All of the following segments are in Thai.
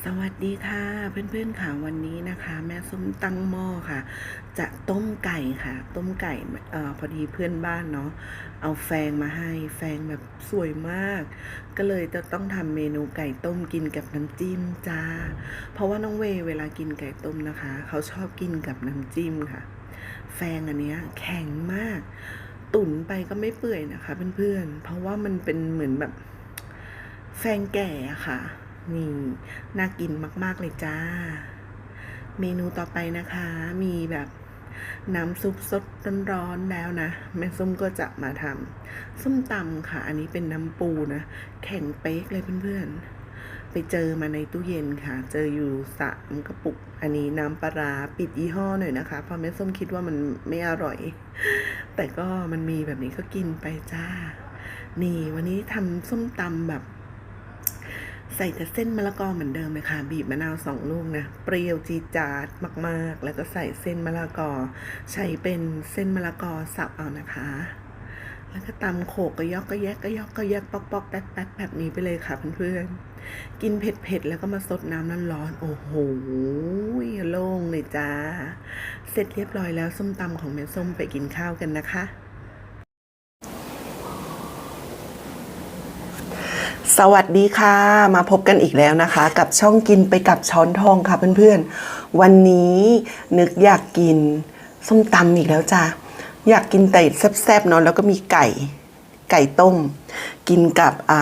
สวัสดีค่ะ เพื่อนๆค่ะวันนี้นะคะ แม่ส้มตั้งหม้อค่ะ จะต้มไก่ค่ะ ต้มไก่เออพอดีเพื่อนบ้านเนาะเอาแฟงมาให้แฟงแบบสวยมาก ก็เลยจะต้องทำเมนูไก่ต้มกินกับน้ำจิ้มจ้า เพราะว่าน้องเวเวลากินไก่ต้มนะคะ เขาชอบกินกับน้ำจิ้มค่ะ แฟงอันเนี้ยแข็งมาก ตุ๋นไปก็ไม่เปื่อยนะคะ เพื่อนๆเพราะว่ามันเป็นเหมือนแบบแฟงแก่ค่ะ นี่ น่ากินมาก ๆ เลยจ้า เมนูต่อไปนะคะ มีแบบน้ำซุปสดร้อนๆแล้วนะ แม่ส้มก็จะมาทำส้มตำค่ะ อันนี้เป็นน้ำปูนะ แข็งเป๊กเลยเพื่อนๆ ไปเจอมาในตู้เย็นค่ะ เจออยู่สามกระปุก อันนี้น้ำปลาร้าปิดยี่ห้อหน่อยนะคะ เพราะแม่ส้มคิดว่ามันไม่อร่อย แต่ก็มันมีแบบนี้ก็กินไปจ้า นี่วันนี้ทำส้มตำแบบ ใส่แต่เส้นมะละกอเหมือนเดิมเลยค่ะ บีบมะนาวสองลูกนะเปรี้ยวจีจาดมากๆ แล้วก็ใส่เส้นมะละกอ ใช้เป็นเส้นมะละกอสับเอานะคะ แล้วก็ตำโขกก็ยอกก็แยกก็ยอกก็แยกปอกปอกแป๊บแป๊บแบบนี้ไปเลยค่ะเพื่อนๆกินเผ็ดๆแล้วก็มาสดน้ำร้อนๆโอ้โหโล่งเลยจ้าเสร็จเรียบร้อยแล้วส้มตำของแม่ส้มไปกินข้าวกันนะคะ สวัสดีค่ะ มาพบกันอีกแล้วนะคะ กับช่องกินไปกับช้อนทองค่ะเพื่อนๆ วันนี้นึกอยากกินส้มตำอีกแล้วจ้ะอยากกินแต่แซ่บๆเนาะแล้วก็มีไก่ไก่ต้ม กินกับอ่า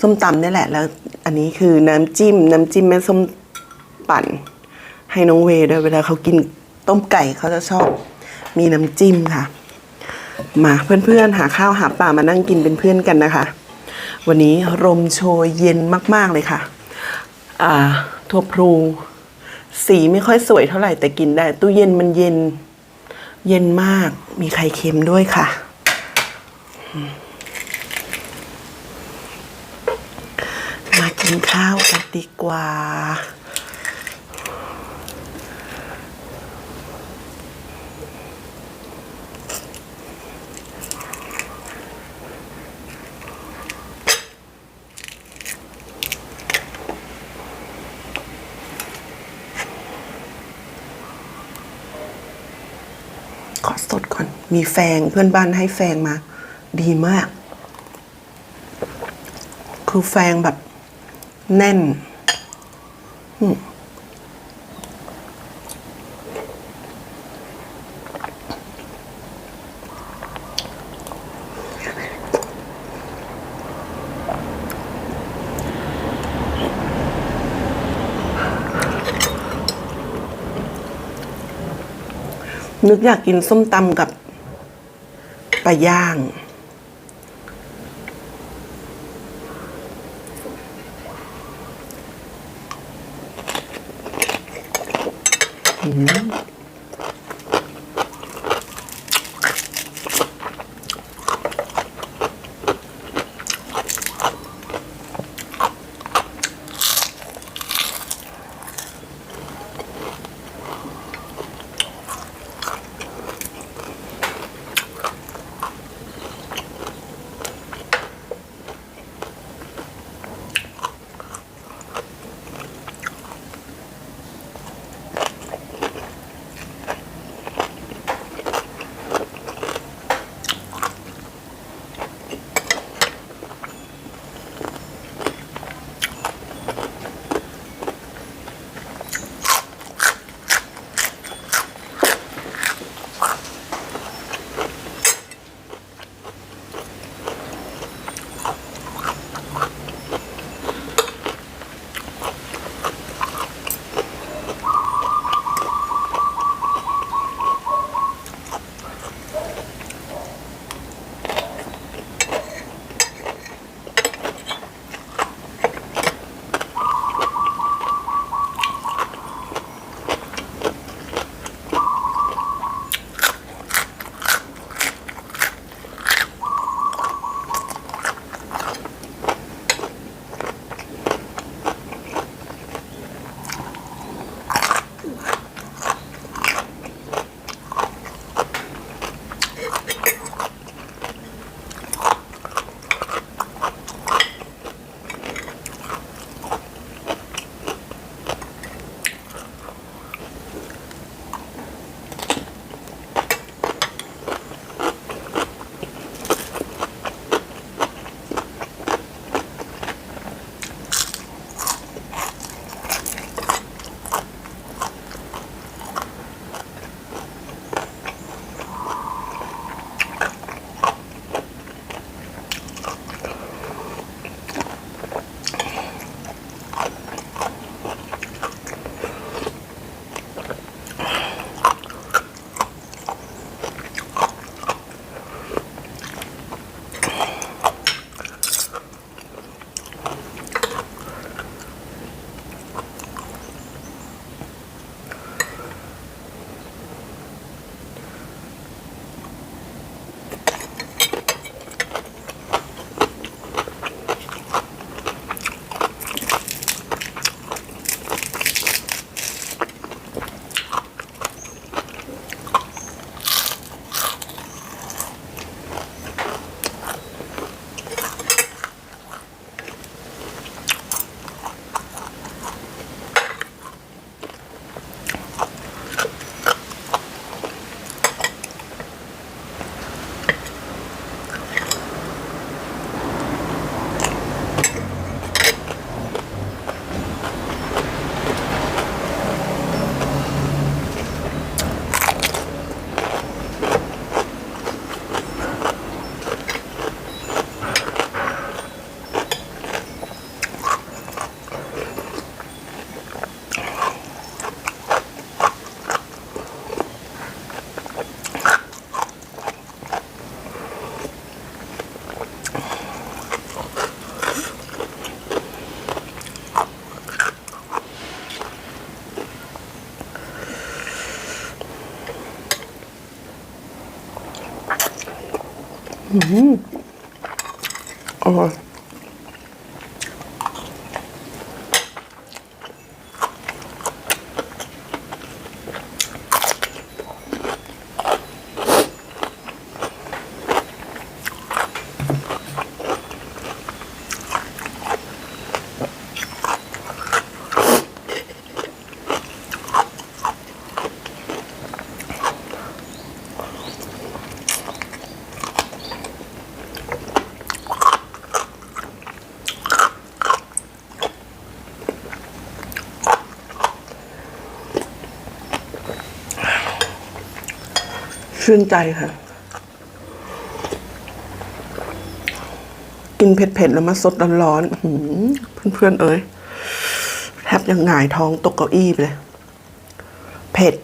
ส้มตำนี่แหละแล้ว อันนี้คือน้ำจิ้ม น้ำจิ้มแม่ส้มปั่น ให้น้องเวย์ด้วยเวลาเขากินต้มไก่เขาจะชอบมีน้ำจิ้มค่ะ มาเพื่อนๆหาข้าวหาปลามานั่งกินเป็นเพื่อนกันนะคะ วันนี้ลมโชยเย็นมาก ๆ เลยค่ะทั่วพลูสีไม่ค่อยสวยเท่าไหร่แต่กินได้ ตู้เย็นมันเย็น เย็นมากมีไข่เค็มด้วยค่ะมมากินข้าวกันดีกว่า อสดก่อน มีแฟงเพื่อนบ้านให้แฟงมา ดีมาก คือแฟงแบบแน่น อืม นึกอยากกินส้มตำกับปลาย่าง อืม อย ชื่นใจค่ะ กินเผ็ดๆแล้วมาสดร้อนๆเพื่อนๆเอ้ยแทบยังหงายท้องตกเก้าอี้ไปเลย เผ็ด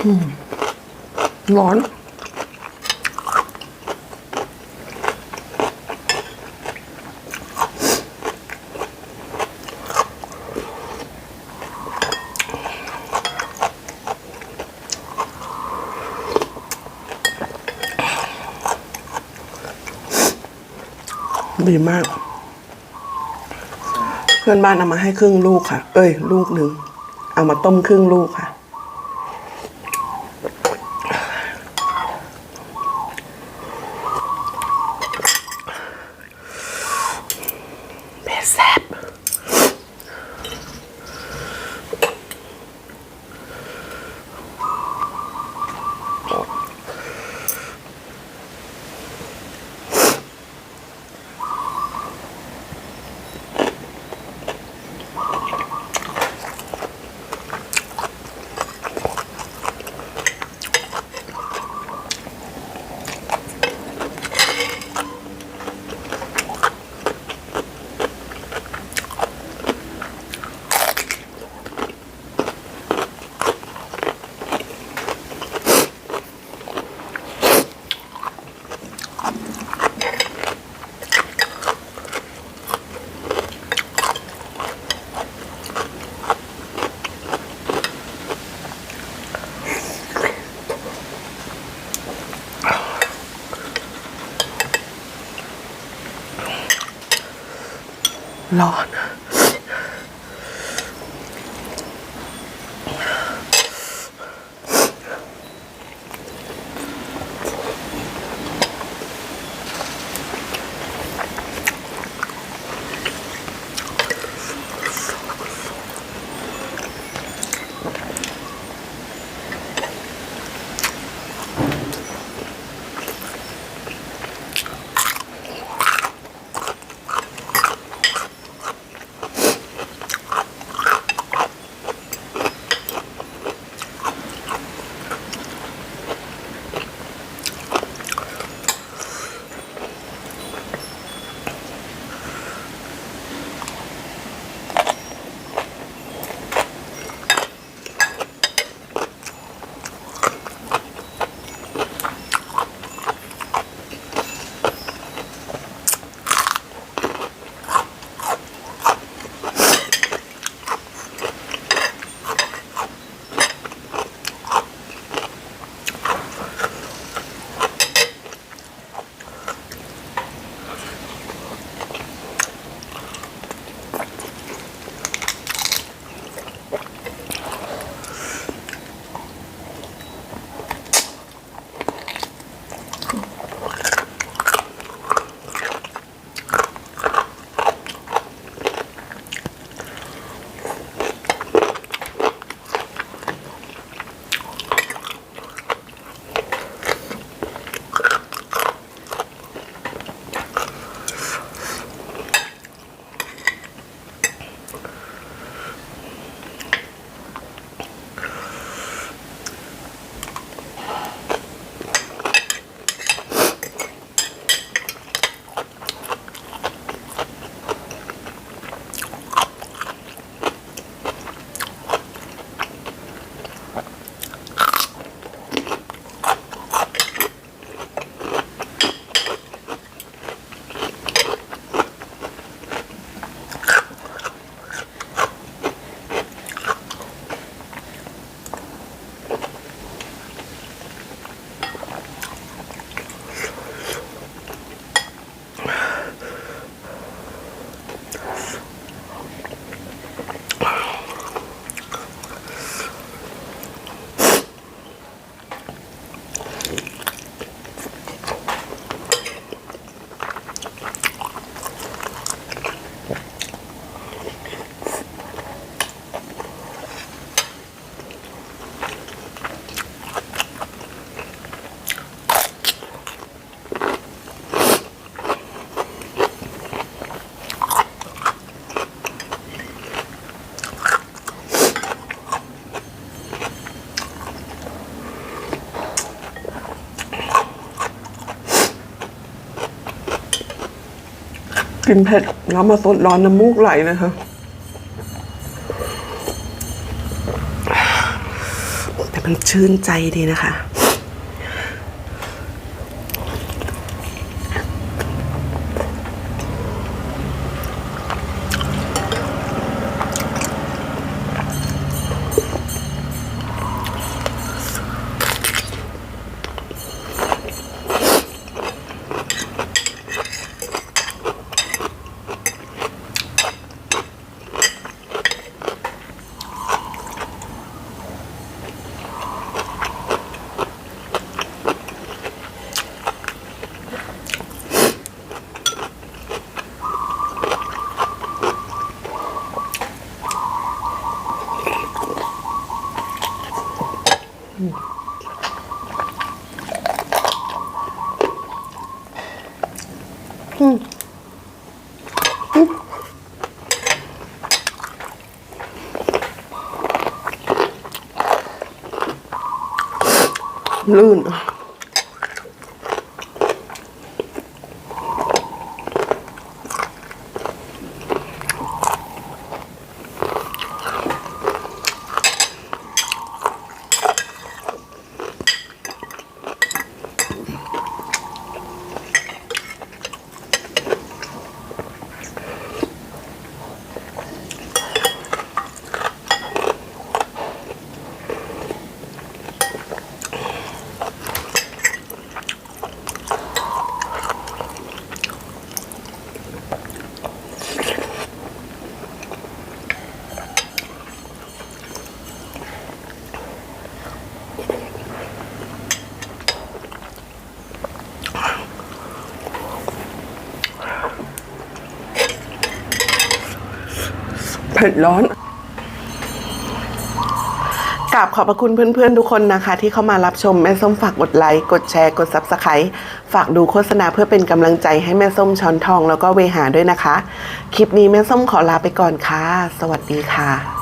ร้อน ดีมาก เพื่อนบ้านเอามาให้ครึ่งลูกค่ะ เอ้ย ลูกหนึ่ง เอามาต้มครึ่งลูกค่ะ ร้อน กินเผ็ดแล้วมาสดร้อนน้ำมูกไหลเลยค่ะแต่มันชื่นใจดีนะคะ ผ็ดร้อนกราบขอบพระคุณเพื่อนๆ ทุกคนนะคะ ที่เข้ามารับชมแม่ส้มฝากกดไลค์กดแชร์กด Subscribe ฝากดูโฆษณาเพื่อเป็นกำลังใจให้แม่ส้มช้อนทองแล้วก็เวหาด้วยนะคะ คลิปนี้แม่ส้มขอลาไปก่อนค่ะ สวัสดีค่ะ